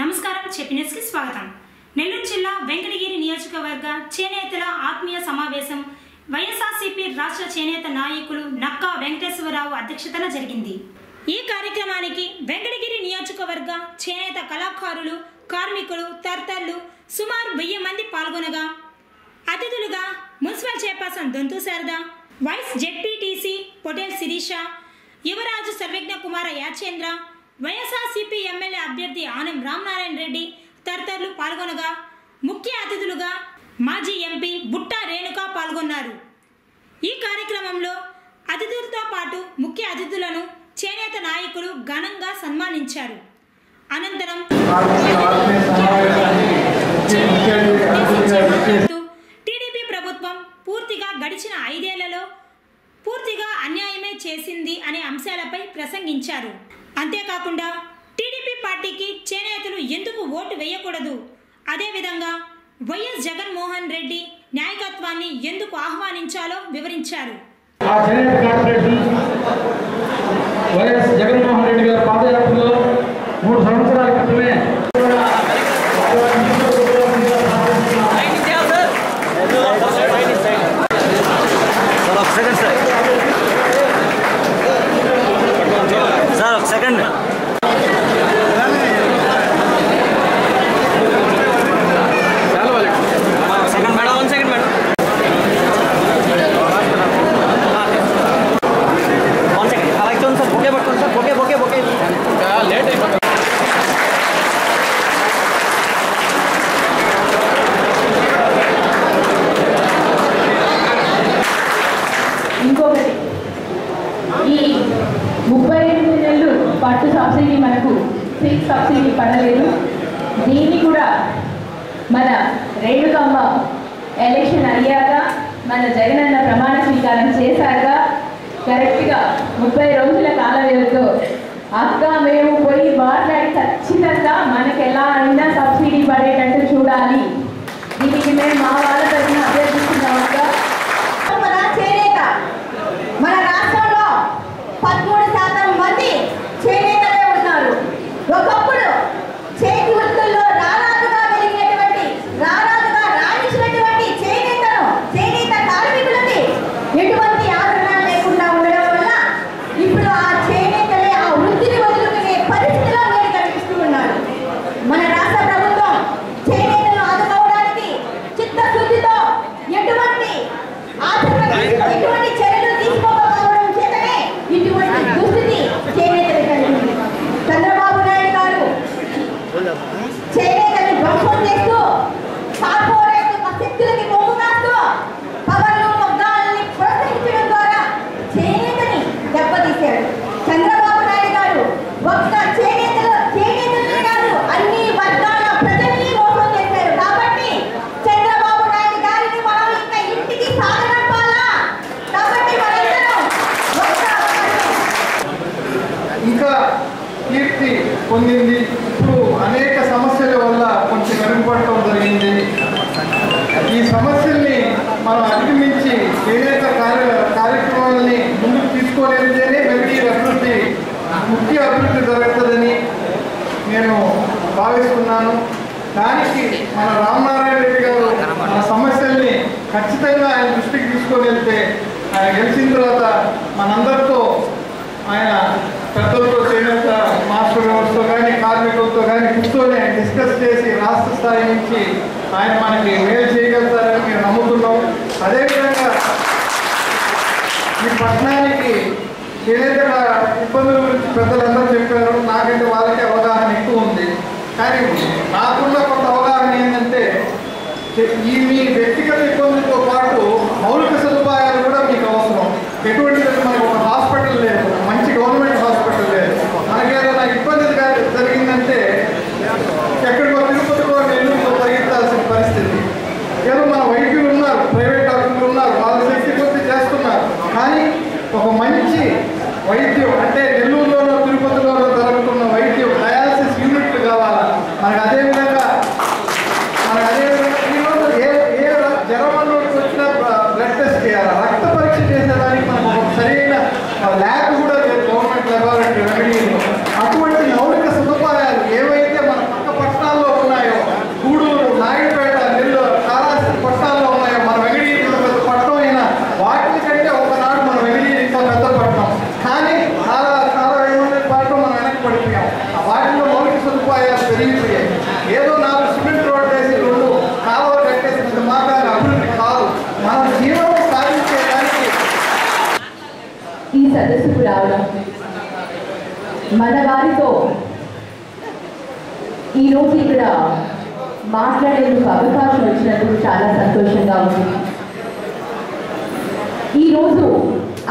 నమస్కారం చెప్పినెస్కి స్వాగతం. నెల్లూరు జిల్లా వెంకటగిరి నియోజకవర్గ చేనేతల ఆత్మీయ సమావేశం వైఎస్ఆర్సీపీ రాష్ట్ర చేనేత నాయకులు నక్కా వెంకటేశ్వరరావు అధ్యక్షతన జరిగింది. ఈ కార్యక్రమానికి వెంకటగిరి నియోజకవర్గ చేనేత కళాకారులు కార్మికులు తదితరులు సుమారు వెయ్యి మంది పాల్గొనగా అతిథులుగా municipal chairperson Dontu Sharada vice ZPTC Potel Sirisha Yuvaraju Sarvagna Kumara Yachendra YSRCP MLA అభ్యర్థి ఆనం రామనారాయణ రెడ్డి తదితరులు పాల్గొనగా ముఖ్య అతిథులుగా మాజీ ఎంపీ బుట్టా రేణుక పాల్గొన్నారు. ఈ కార్యక్రమంలో అతిథులతో పాటు ముఖ్య అతిథులను చేనేత నాయకులు ఘనంగా సన్మానించారు. అనంతరం టీడీపీ ప్రభుత్వం పూర్తిగా గడిచిన ఐదేళ్ళలో పూర్తిగా అన్యాయమే చేసింది అనే అంశాలపై ప్రసంగించారు. అంతేకాకుండా టీడీపీ పార్టీకి చేనేతలు ఎందుకు ఓటు వేయకూడదు? అదేవిధంగా వైఎస్ జగన్మోహన్ రెడ్డి నాయకత్వాన్ని ఎందుకు ఆహ్వానించాలో వివరించారు. వైఎస్ జగన్మోహన్ రెడ్డి గారి పాదయాత్రలో మూడు సంవత్సరాల క్రితమే పట్టు సబ్సిడీ మనకు సిల్క్ సబ్సిడీ పడలేదు. దీన్ని కూడా మన రేణుకమ్మ ఎలక్షన్ అయ్యాక మన జగనన్న ప్రమాణ స్వీకారం చేశాక కరెక్ట్గా ముప్పై రోజుల కాల వ్యవధిలో అక్క మేము పోయి మాట్లాడి ఖచ్చితంగా మనకి ఎలా అయినా సబ్సిడీ పడేటట్టు చూడాలి. దీనికి మేము మా వాళ్ళ తరఫున అభ్యర్థిస్తున్నాం అక్క మన చేనేత మన రాష్ట్రంలో పదమూడు శాతం మంది చేనేతలే ఉన్నారు ఒకప్పుడు చేతి వృత్తుల్లో రారాజుగా వెలిగినటువంటి రారాజుగా రాణించినటువంటి చేనేతను చేనేత కార్మికులకి ఎటువంటి ఆదరణ లేకుండా ఉండడం వల్ల ఇప్పుడు ఆ చేనేతలే ఆ వృత్తిని వదులుకునే పరిస్థితిలో మీరు కనిపిస్తూ ఉన్నారు మన రాష్ట్ర ప్రభుత్వం చేనేతను ఆదుకోవడానికి చిత్తశుద్ధితో ఎటువంటి ఆచరణ తీసుకో- ఎటువంటి చర్యలు తీసుకోకపోవడం చేతనే ఇటువంటి దుస్థితి చేనేతలు కలిగింది చంద్రబాబు నాయుడు గారు చేనేతని ధ్వంసం చేస్తూ కార్పొరేట్ శక్తులకి మొగ్గు కాస్తూ పవర్లు మొగ్గాలని ప్రోత్సహించడం ద్వారా చేనేతని దెబ్బతీశాడు చంద్రబాబు నాయుడు గారు ఒక్క చేనేతలు చేనేతలే కాదు అన్ని వర్గాల ప్రజల్ని మోసం చేశారు కాబట్టి చంద్రబాబు నాయుడు గారిని మనం ఇంకా ఇంటికి సాగనంపాలా కాబట్టి మనందరం ఒక్క అవకాశం ఇంకా కీర్తి పొందింది. ఇప్పుడు అనేక సమస్యల వల్ల కొంచెం మెరుగుపడటం జరిగింది. ఈ సమస్యల్ని మనం అధిగమించి ఏదైతే కార్య కార్యక్రమాలని ముందుకు తీసుకోలేనిదేనే వెంకటగిరి అభివృద్ధి ముఖ్య అభివృద్ధి జరుగుతుందని నేను భావిస్తున్నాను. దానికి మన రామనారాయణ రెడ్డి గారు మన సమస్యల్ని ఖచ్చితంగా ఆయన దృష్టికి తీసుకొని వెళ్తే ఆయన గెలిచిన తర్వాత మనందరితో ఆయన పెద్దలతో మాస్టర్ కానీ కార్మికులతో కానీ కూర్చొని డిస్కస్ చేసి రాష్ట్ర స్థాయి నుంచి ఆయన మనకి మేలు చేయగలుగుతారని మేము నమ్ముతున్నాం అదేవిధంగా ఈ పట్టణానికి ఏదైతే ఇబ్బందుల గురించి పెద్దలందరూ చెప్పారు. నాకంటే వాళ్ళకి అవగాహన ఎక్కువ ఉంది. కానీ నాకున్న కొంత అవగాహన ఏంటంటే ఈ మీ వ్యక్తిగత ఇబ్బందులతో పాటు మౌలిక సదుపాయాలు కూడా మీకు అవసరం ఎటువంటి మనకు ఒక హాస్పిటల్ లేదు ఒక మంచి గవర్నమెంట్ హాస్పిటల్ లేదు మనకి ఏదైనా ఇబ్బంది గా- జరిగిందంటే ఎక్కడికో తిరుపతికో నెల్లూరుకో పరిగెత్తాల్సిన పరిస్థితి ఏదో మన వైద్యులు ఉన్నారు ప్రైవేట్ డాక్టర్లు ఉన్నారు వాళ్ళ శక్తి కొద్ది చేస్తున్నారు కానీ ఒక మంచి వైద్యం అంటే నెల్లూరులోనో తిరుపతిలోనో జరుగుతున్న వైద్యం డయాలసిస్ యూనిట్లు కావాలా మనకు అదేవిధంగా మనకు అదేవిధంగా ఈరోజు ఏ ఏ జ్వరం అన్నోడికి వచ్చినా బ్లడ్ టెస్ట్ చేయాలి రక్త పరీక్ష చేసేదానికి మనకు ఒక సరైన ల్యాబ్ కూడా లేదు గవర్నమెంట్ లెబారెటరీ రెమెడీలో అటువంటి మౌలిక సదుపాయాలు ఏవైతే మన పక్క పక్క మన వారితో ఈరోజు ఇక్కడ మాట్లాడేందుకు అవకాశం వచ్చినందుకు చాలా సంతోషంగా ఉంది. ఈరోజు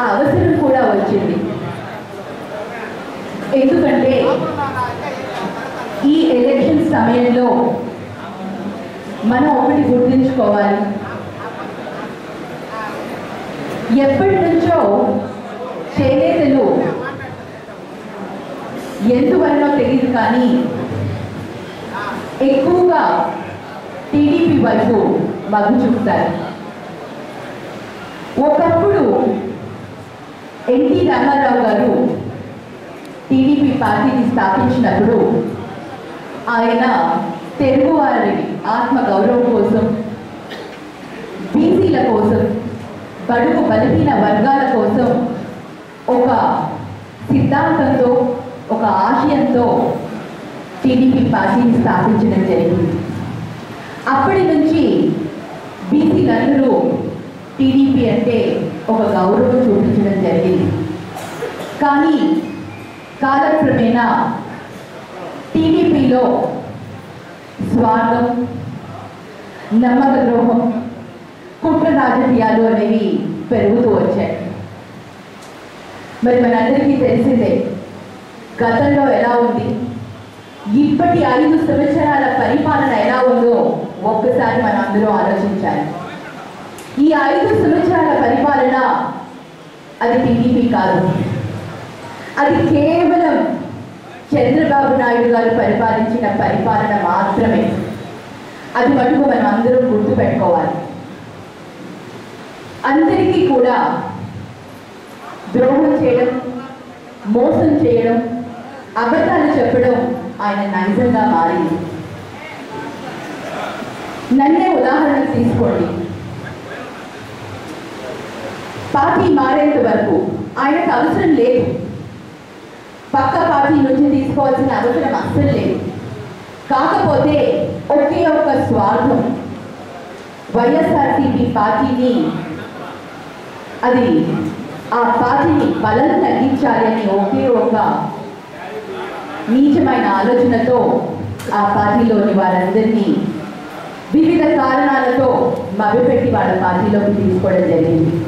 ఆ అవసరం కూడా వచ్చింది. ఎందుకంటే ఈ ఎలక్షన్ సమయంలో మనం ఒకటి గుర్తుంచుకోవాలి. ఎప్పటి నుంచో చేనేతలు ఎందువలనో తెలియదు కానీ ఎక్కువగా టీడీపీ వైపు మగ్గు చూపుతారు. ఒకప్పుడు ఎన్టీ రామారావు గారు టీడీపీ పార్టీని స్థాపించినప్పుడు ఆయన తెలుగువారి ఆత్మ గౌరవం కోసం బీసీల కోసం బడుగు బలహీన వర్గాల కోసం ఒక సిద్ధాంతంతో ఒక ఆశయంతో టీడీపీ పార్టీని స్థాపించడం జరిగింది. అప్పటి నుంచి బీసీలందరూ టీడీపీ అంటే ఒక గౌరవం చూపించడం జరిగింది. కానీ కాలక్రమేణా టీడీపీలో స్వార్థం నమ్మక ద్రోహం కుట్ర రాజకీయాలు అనేవి పెరుగుతూ వచ్చాయి. మరి మనందరికీ తెలిసిందే గతంలో ఎలా ఉంది? ఇప్పటి ఐదు సంవత్సరాల పరిపాలన ఎలా ఉందో ఒక్కసారి మనం అందరూ ఆలోచించాలి. ఈ ఐదు సంవత్సరాల పరిపాలన అది టీడీపీ కాదు. అది కేవలం చంద్రబాబు నాయుడు గారు పరిపాలించిన పరిపాలన మాత్రమే. అది మటుకు మనం అందరం గుర్తుపెట్టుకోవాలి. అందరికీ కూడా ద్రోహం చేయడం మోసం చేయడం అబద్ధాలు చెప్పడం ఆయన నైజంగా మారింది నన్నే ఉదాహరణ తీసుకోండి. పార్టీ మారేంత వరకు ఆయనకు అవసరం లేదు. పక్క పార్టీ నుంచి తీసుకోవాల్సిన అవసరం అస్సలు లేదు. కాకపోతే ఒకే ఒక్క స్వార్థం వైఎస్ఆర్సీపీ పార్టీని అది ఆ పార్టీని బలం తగ్గించాలి అని ఒకే ఒక నీచమైన ఆలోచనతో ఆ పార్టీలోని వారందరినీ వివిధ కారణాలతో మభ్యపెట్టి వాళ్ళ పార్టీలోకి తీసుకోవడం జరిగింది.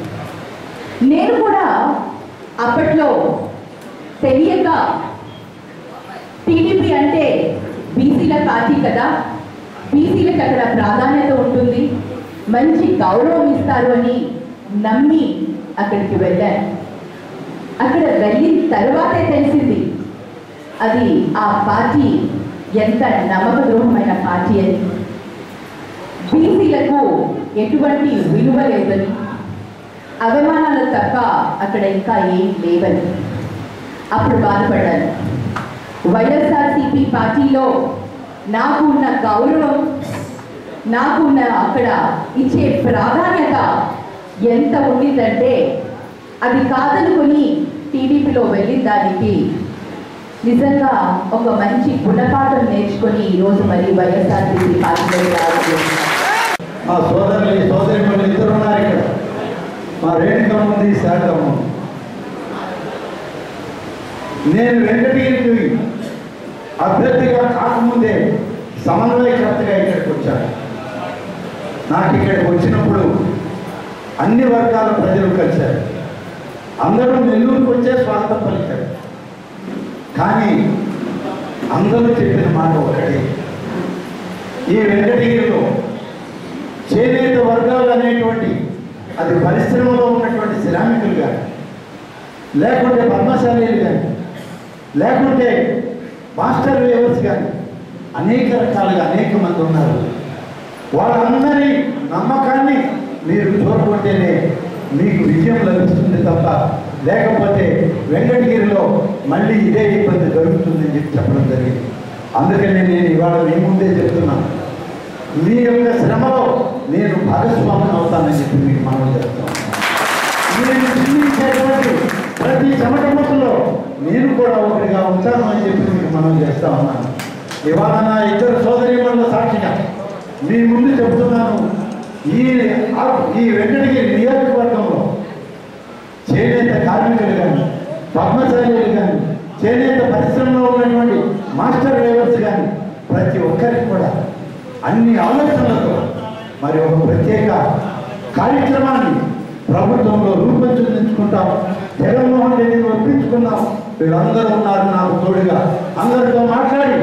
నేను కూడా అప్పట్లో తెలియక టీడీపీ అంటే బీసీల పార్టీ కదా. బీసీలకు అక్కడ ప్రాధాన్యత ఉంటుంది. మంచి గౌరవం ఇస్తారు అని నమ్మి అక్కడికి వెళ్ళాను. అక్కడ వెళ్ళిన తర్వాతే తెలిసింది. అది ఆ పార్టీ ఎంత నమ్మకద్రోహమైన పార్టీ అని బీసీలకు ఎటువంటి విలువ లేదని అవమానాలు తప్ప అక్కడ ఇంకా ఏం లేవని అప్పుడు బాధపడ్డాను వైఎస్ఆర్సీపీ పార్టీలో నాకు ఉన్న గౌరవం నాకు ఉన్న అక్కడ ఇచ్చే ప్రాధాన్యత ఎంత ఉండిందంటే అది కాదనుకొని టీడీపీలో వెళ్ళిన దానికి నిజంగా ఒక మంచి గుణపాఠం నేర్చుకొని ఈరోజు మరి వైఎస్ఆర్సీపీ పార్టీలో మా సోదరులు సోదరి ఇద్దరు ఉన్నారు ఇక్కడ. మా రేణుకమ్మ ఉంది శాఖమ్మ నేను వెంకటగిరికి అభ్యర్థిగా కాకముందే సమన్వయకర్తగా ఇక్కడికి వచ్చాను. నాకు ఇక్కడికి వచ్చినప్పుడు అన్ని వర్గాల ప్రజలు కలిశారు. అందరూ నెల్లూరుకు వచ్చే స్వాగతం పలికారు. కానీ అందరూ చెప్పిన మాట ఒకటి. ఈ వెంకటగిరిలో చేనేత వర్గాలు అనేటువంటి అది పరిశ్రమలో ఉన్నటువంటి శ్రామికులు కానీ లేకుంటే పద్మశాలీలు కానీ లేకుంటే మాస్టర్ వేవర్స్ కానీ అనేక రకాలుగా అనేక మంది ఉన్నారు. వాళ్ళందరి నమ్మకాన్ని మీరు చూడకుంటేనే మీకు విజయం లభిస్తుంది తప్ప లేకపోతే వెంకటగిరిలో మళ్ళీ ఇదే ఇబ్బంది జరుగుతుందని చెప్పి చెప్పడం జరిగింది. అందుకని నేను ఇవాళ మీ ముందే చెప్తున్నాను మీ యొక్క శ్రమలో నేను భాగస్వామ్యం అవుతానని చెప్పి మీకు మనం చేస్తాను ప్రతి చెమట నేను కూడా ఒకరిగా ఉంటాను అని చెప్పి మీకు మనం చేస్తా ఉన్నాను. ఇవాళ నా ఇద్దరు సోదరిమణుల సాక్షిగా మీ ముందు చెబుతున్నాను ఈ ఈ వెంకటగిరి నియోజకవర్గంలో చేనేత కార్మికులు కానీ పద్మశాలీలు కానీ చేనేత పరిశ్రమలో ఉన్నటువంటి మాస్టర్ లేబర్స్ కానీ ప్రతి ఒక్కరికి కూడా అన్ని ఆలోచనలతో మరి ఒక ప్రత్యేక కార్యక్రమాన్ని ప్రభుత్వంలో రూపొందించుకుంటాం. జగన్మోహన్ రెడ్డిని ఒప్పించుకున్నాం వీళ్ళందరూ ఉన్నారు నాకు తోడుగా. అందరితో మాట్లాడి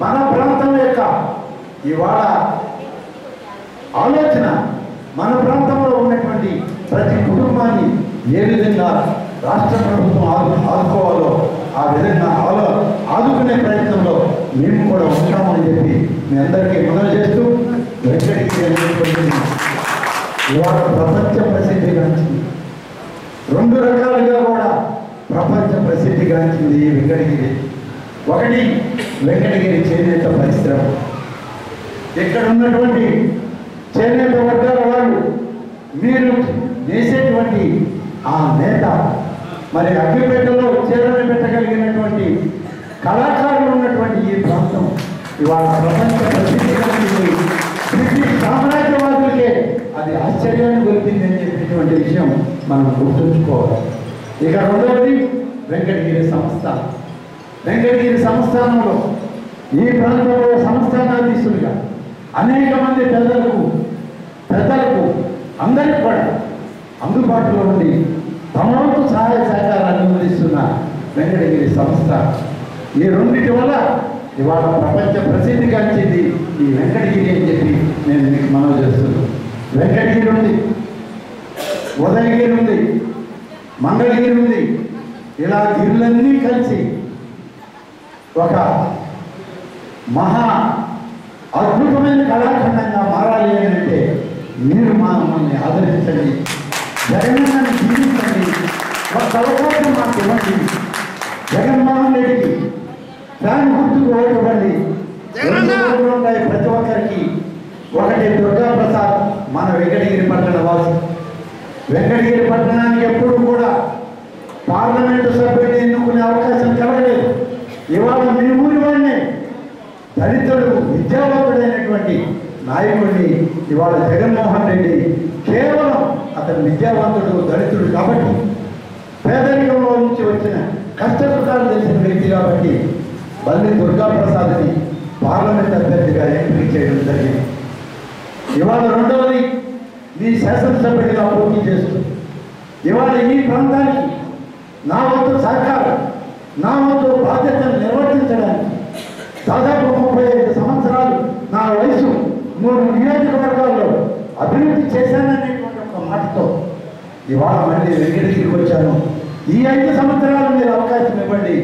మన ప్రాంతం యొక్క ఇవాళ ఆలోచన మన ప్రాంతంలో ఉన్నటువంటి ప్రతి కుటుంబాన్ని ఏ విధంగా రాష్ట్ర ప్రభుత్వం ఆదు ఆదుకోవాలో ఆ విధంగా ఆలో ఆదుకునే ప్రయత్నంలో మేము కూడా ఉంటామని చెప్పి మీ అందరికీ మనవి చేస్తూ వెంకటగిరి ఇవాళ ప్రపంచ ప్రసిద్ధి గాంచింది. రెండు రకాలుగా కూడా ప్రపంచ ప్రసిద్ధి గాంచింది వెంకటగిరి. ఒకటి వెంకటగిరి చేనేత పరిశ్రమ. ఇక్కడ ఉన్నటువంటి చేనేత వర్గాల వాళ్ళు మీరు చేసేటువంటి ఆ నేత మరి అగ్గిపేటలో చీరలు పెట్టగలిగినటువంటి కళాకారులు ఉన్నటువంటి ఈ ప్రాంతం ఇవాళ ప్రపంచ ప్రసిద్ధి బ్రిటిష్ సామ్రాజ్యవాదులకే అది ఆశ్చర్యాన్ని గొలిపింది అని చెప్పినటువంటి విషయం మనం గుర్తుంచుకోవాలి. ఇక రెండవది వెంకటగిరి సంస్థ వెంకటగిరి సంస్థానంలో ఈ ప్రాంతంలో సంస్థానాధీశులుగా అనేక మంది పెద్దలకు పెద్దలకు అందరికి కూడా అందుబాటులో ఉండి తమ వంతు సహాయ సహకారాన్ని అందిస్తున్న వెంకటగిరి సంస్థ. ఈ రెండింటి వల్ల ఇవాళ ప్రపంచ ప్రసిద్ధిగాంచింది ఈ వెంకటగిరి అని చెప్పి నేను మీకు మనవి చేస్తున్నాను. వెంకటగిరి ఉంది ఉదయగిరి ఉంది మంగళగిరి ఉంది. ఇలా గిరులన్నీ కలిసి ఒక మహా అద్భుతమైన కళాఖండంగా మారాలి అని అంటే మీరు మమ్మల్ని ఆదరించండి. జగన్మోహన్ జీవించండి ఒక అవకాశం మాకు ఇవ్వండి జగన్మోహన్ రెడ్డికి దాని గుర్తుకు ఓటు ఇవ్వండి ప్రతి ఒక్కరికి ఒకటి దుర్గాప్రసాద్ మన వెంకటగిరి పట్టణ వాసు వెంకటగిరి పట్టణానికి ఎప్పుడు కూడా పార్లమెంటు సభ్యుడిని ఎన్నుకునే అవకాశం కలగలేదు ఇవాళ మీ ఊరి వాడిని దళితుడు విద్యావంతుడైనటువంటి నాయకుడిని ఇవాళ జగన్మోహన్ రెడ్డి అతను విద్యావంతుడు దళితుడు కాబట్టి పేదరికంలో నుంచి వచ్చిన కష్టసుఖాలు తెలిసిన వ్యక్తి కాబట్టి బల్లి దుర్గాప్రసాద్ని పార్లమెంట్ అభ్యర్థిగా ఎంపిక చేయడం జరిగింది. ఇవాళ రెండవది మీ శాసనసభ్యుడిగా పోటీ చేస్తూ ఇవాళ ఈ ప్రాంతానికి నా వంతు సహకారం నా వంతు బాధ్యతను నిర్వర్తించడానికి దాదాపు ముప్పై ఐదు సంవత్సరాలు నా వయసు మూడు నియోజకవర్గాల్లో అభివృద్ధి చేశానని ఇవాళ మళ్ళీ వెంకటగిరికి వచ్చాను. ఈ ఐదు సంవత్సరాలు మీరు అవకాశం ఇవ్వండి.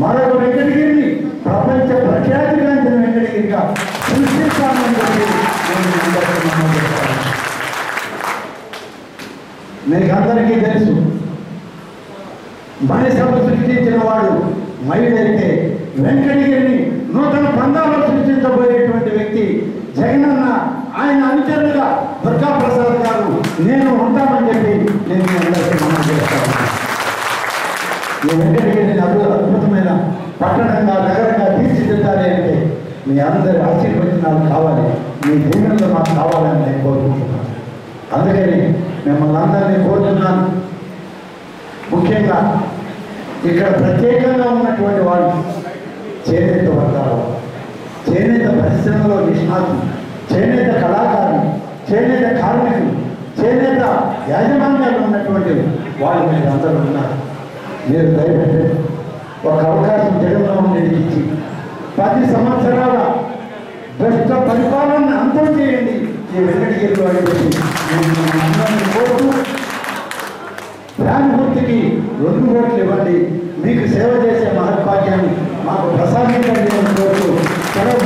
మరొక వెంకటగిరిని ప్రపంచ ప్రఖ్యాతిగాంచిన వెంకటగిరిగా సృష్టిస్తామని మీకు అందరికీ తెలుసు. మనిషిని సృష్టించిన వాడు మహిళైతే వెంకటగిరిని నూతన పందాలు సృష్టించబోయేటువంటి వ్యక్తి జగనన్న ఆయన అనుచరులుగా దుర్గా ప్రసాద్ గారు. నేను ఉంటామని చెప్పి నేను మీ అందరికీ మనం చేస్తాను ఈ వెంకటగిరిని అద్భుతమైన పట్టణంగా నగరంగా తీర్చిదిద్దాలి అంటే మీ అందరి ఆశీర్వచనాలు కావాలి. మీ దీవెనలు మాకు కావాలని నేను కోరుకుంటున్నాను. అందుకని మిమ్మల్ని అందరినీ కోరుతున్నాను. ముఖ్యంగా ఇక్కడ ప్రత్యేకంగా ఉన్నటువంటి వాళ్ళు చేనేత వర్గాల చేనేత పరిశ్రమలో నిష్ణాతులు చేనేత కళాకారులు చేనేత కార్మికులు చేనేత యాజమాన్యాలు ఉన్నటువంటి వాళ్ళు మీరు అందరూ ఉన్నారు. మీరు దయపెట్టి ఒక అవకాశం జగన్మోహన్ రెడ్డికి ఇచ్చి పది సంవత్సరాల దుష్ట పరిపాలన అంతం చేయండి. ఈ వెంకటగిరిలో అని కోరుతూ ప్రాణమూర్తికి రెండు కోట్లు ఇవ్వండి. మీకు సేవ చేసే మహద్భాగ్యాన్ని మాకు ప్రసాదించండి అని కోరుతూ సెలవు